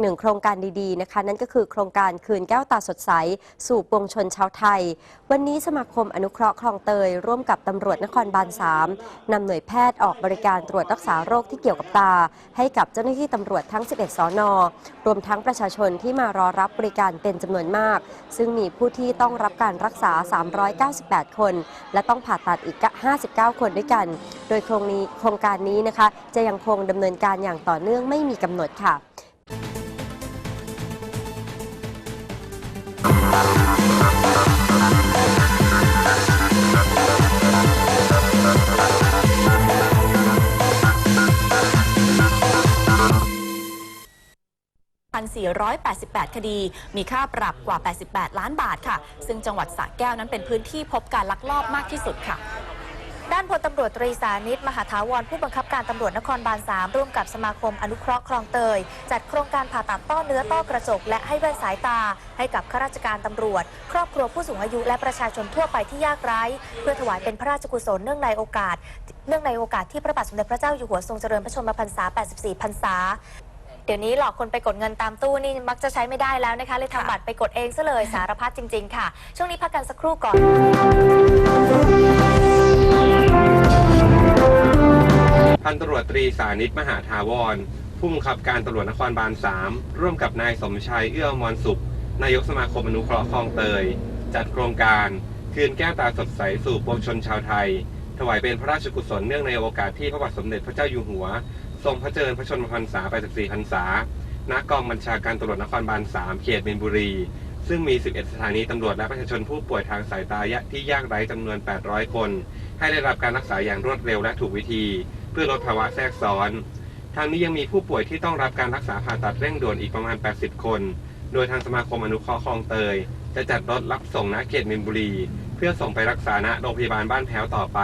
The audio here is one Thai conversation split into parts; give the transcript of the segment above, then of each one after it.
หนึ่งโครงการดีๆนะคะ นั่นก็คือโครงการคืนแก้วตาสดใส สู่ปวงชนชาวไทย วันนี้สมาคมอนุเคราะห์คลองเตย ร่วมกับตำรวจนครบาล3นำหน่วยแพทย์ออกบริการตรวจรักษาโรคที่เกี่ยวกับตา ให้กับเจ้าหน้าที่ตำรวจทั้ง 11 สอนอรวมทั้งประชาชนที่มารอรับบริการเป็นจำนวนมาก ซึ่งมีผู้ที่ต้องรับการรักษา 398 คน และต้องผ่าตัดอีก 59 คนด้วยกัน โดยโครงนี้โครงการนี้นะคะ จะยังคงดำเนินการอย่างต่อเนื่องไม่มีกำหนดค่ะ 488 คดี มีค่าปรับกว่า 88 ล้านบาทค่ะ ซึ่งจังหวัดสระแก้วนั้นเป็นพื้นที่พบการลักลอบมากที่สุดค่ะด้านพลตำรวจตรีสานิตมหาถาวรผู้บังคับการตำรวจนครบาล 3 ร่วมกับสมาคมอนุเคราะห์คลองเตย จัดโครงการผ่าตัดต้อเนื้อต้อกระจก และให้แว่นสายตา ให้กับข้าราชการตำรวจ ครอบครัวผู้สูงอายุและประชาชนทั่วไปที่ยากไร้ เพื่อถวายเป็นพระราชกุศลเนื่องในโอกาส เนื่องในโอกาสที่พระบาทสมเด็จพระเจ้าอยู่หัวทรงเจริญพระชนมพรรษา 84 พรรษา เดี๋ยวนี้หลอกคนไปกดเงินตามตู้นี่มักจะใช้ไม่ได้แล้วนะคะ เลยทำบัตรไปกดเองซะเลยสารพัดจริง ๆ ค่ะ ช่วงนี้พักกันสักครู่ก่อนพันตำรวจตรีสานิตมหาทาวร ผู้บังคับการตำรวจนครบาล 3 ร่วมกับนายสมชัยเอื้อมวรสุข นายกสมาคมอนุเคราะห์คลองเตย จัดโครงการ คืนแก้วตาสดใสสู่ปวงชนชาวไทย ถวายเป็นพระราชกุศลเนื่องในโอกาสที่พระบาทสมเด็จพระเจ้าอยู่หัว ทรงพระเจริญพระชนมพรรษา84พรรษา ณ กองบัญชาการตำรวจนครบาล 3 เขตมีนบุรี ซึ่งมี 11 สถานีตำรวจและประชาชนผู้ป่วยทางสายตายะที่ยากไร้จำนวน 800 คน ให้ได้รับการรักษาอย่างรวดเร็วและถูกวิธี เพื่อลดภาวะแทรกซ้อน ทางนี้ยังมีผู้ป่วยที่ต้องรับการรักษาผ่าตัดเร่งด่วนอีกประมาณ 80 คน โดยทางสมาคมอนุเคราะห์คลองเตย จะจัดรถรับส่งณเขตมินบุรี เพื่อส่งไปรักษาณโรงพยาบาลบ้านแพ้วต่อไป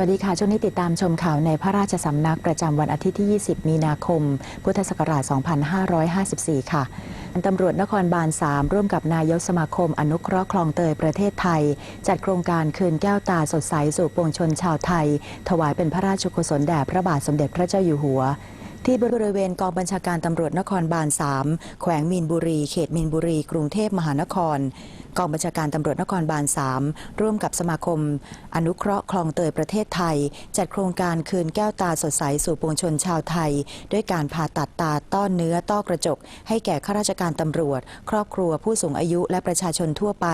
วัสดีค่ะ ช่วงนี้ติดตามชมข่าวในพระราชสำนักประจำวันอาทิตย์ที่ 20 มีนาคม พุทธศักราช 2554 ค่ะตำรวจนครบาล 3 ร่วมกับนายกสมาคมอนุเคราะห์คลองเตยประเทศไทย จัดโครงการคืนแก้วตาสดใสสู่ปวงชนชาวไทย ถวายเป็นพระราชกุศลแด่พระบาทสมเด็จพระเจ้าอยู่หัวที่บริเวณกองบัญชาการตำรวจนครบาล 3 แขวงมีนบุรี เขตมีนบุรี กรุงเทพมหานคร กองบัญชาการตำรวจนครบาล 3 ร่วมกับสมาคม อนุเคราะห์คลองเตยประเทศไทย จัดโครงการคืนแก้วตาสดใสสู่ปวงชนชาวไทย ด้วยการผ่าตัดตาต้อนเนื้อต้อกระจก ให้แก่ข้าราชการตำรวจ ครอบครัวผู้สูงอายุและประชาชนทั่วไป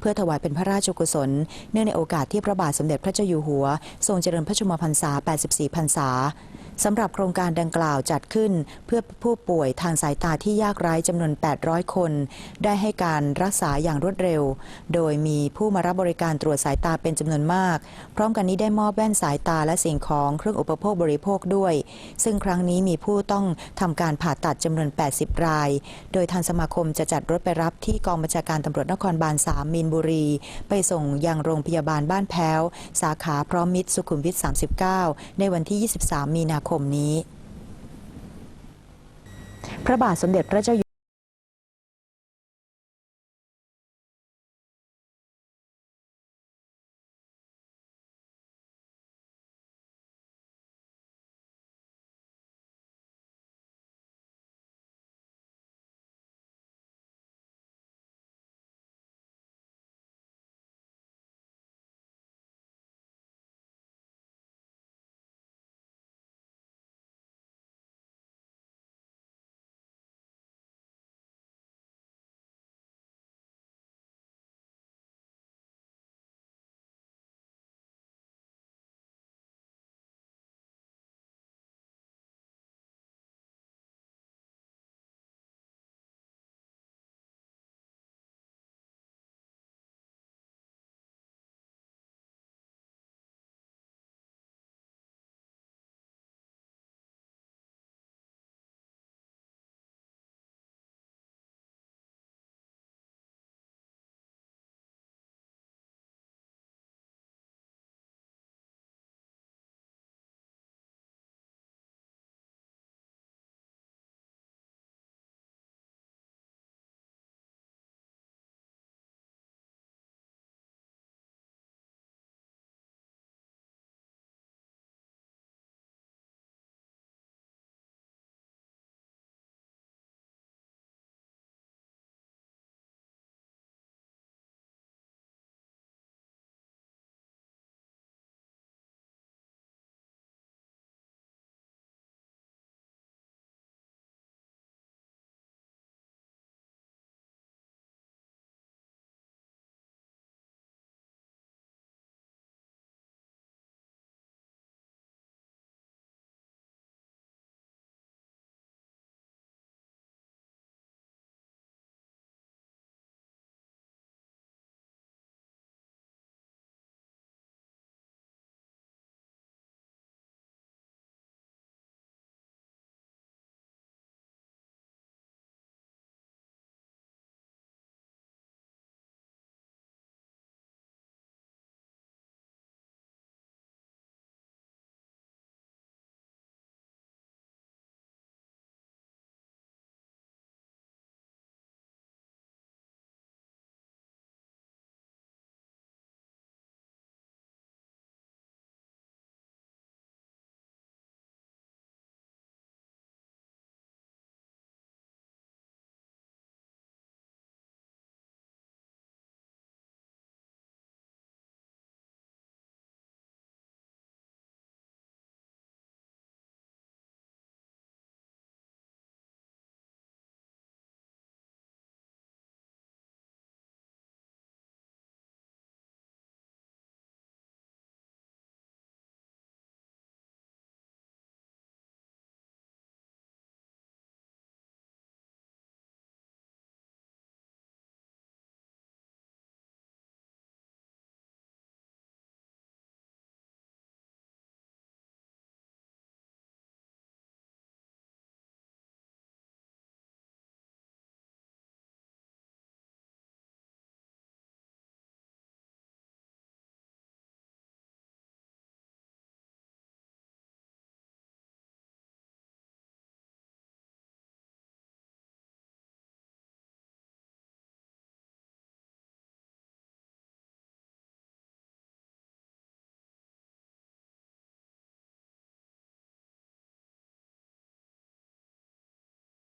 เพื่อถวายเป็นพระราชกุศล เนื่องในโอกาสที่พระบาทสมเด็จพระเจ้าอยู่หัว ทรงเจริญพระชนมพรรษา 84 พรรษาสำหรับโครงการดังกล่าวจัดขึ้นเพื่อผู้ป่วยทางสายตาที่ยากไร้จำนวน 800 คน ได้ให้การรักษาอย่างรวดเร็เร็ว โดยมีผู้มารับบริการตรวจสายตาเป็นจำนวนมาก พร้อมกันนี้ได้มอบแว่นสายตาและสิ่งของเครื่องอุปโภคบริโภคด้วย ซึ่งครั้งนี้มีผู้ต้องทำการผ่าตัดจำนวน 80 ราย โดยทางสมาคมจะจัดรถไปรับที่กองบัญชาการตำรวจนครบาล 3 มีนบุรี ไปส่งยังโรงพยาบาลบ้านแพ้ว สาขาพร้อมมิตรสุขุมวิท 39 ในวันที่ 23 มีนาคมนี้ พระบาทสมเด็จพระเจ้าอยู่